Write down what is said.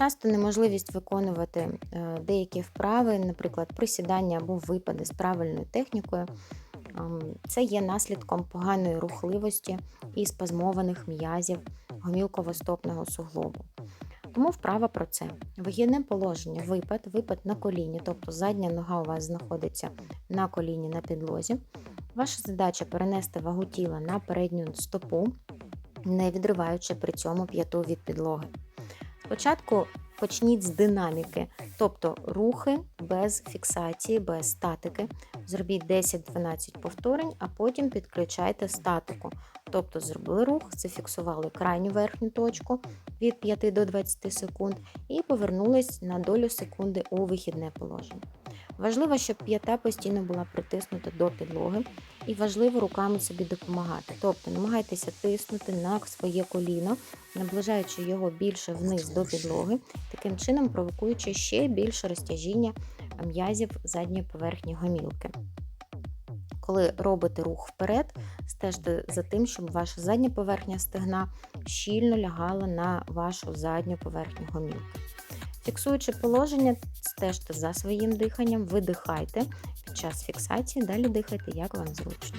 Часто неможливість виконувати е, деякі вправи, наприклад, присідання або випади з правильною технікою, це є наслідком поганої рухливості і спазмованих м'язів гомілково-стопного суглобу. Тому вправа про це. Вигідне положення, випад, випад на коліні, тобто задня нога у вас знаходиться на коліні на підлозі. Ваша задача перенести вагу тіла на передню стопу, не відриваючи при цьому п'яту від підлоги. Спочатку почніть з динаміки, тобто рухи без фіксації, без статики. Зробіть 10-12 повторень, а потім підключайте статику. Тобто зробили рух, зафіксували крайню верхню точку від 5 до 20 секунд і повернулись на долю секунди у вихідне положення. Важливо, щоб п'ята постійно була притиснута до підлоги, і важливо руками собі допомагати. Тобто намагайтеся тиснути на своє коліно, наближаючи його більше вниз до підлоги, таким чином провокуючи ще більше розтяжіння м'язів задньої поверхні гомілки. Коли робите рух вперед, стежте за тим, щоб ваша задня поверхня стегна щільно лягала на вашу задню поверхню гомілки. Фіксуючи положення, стежте за своїм диханням, видихайте під час фіксації, далі дихайте, як вам зручно.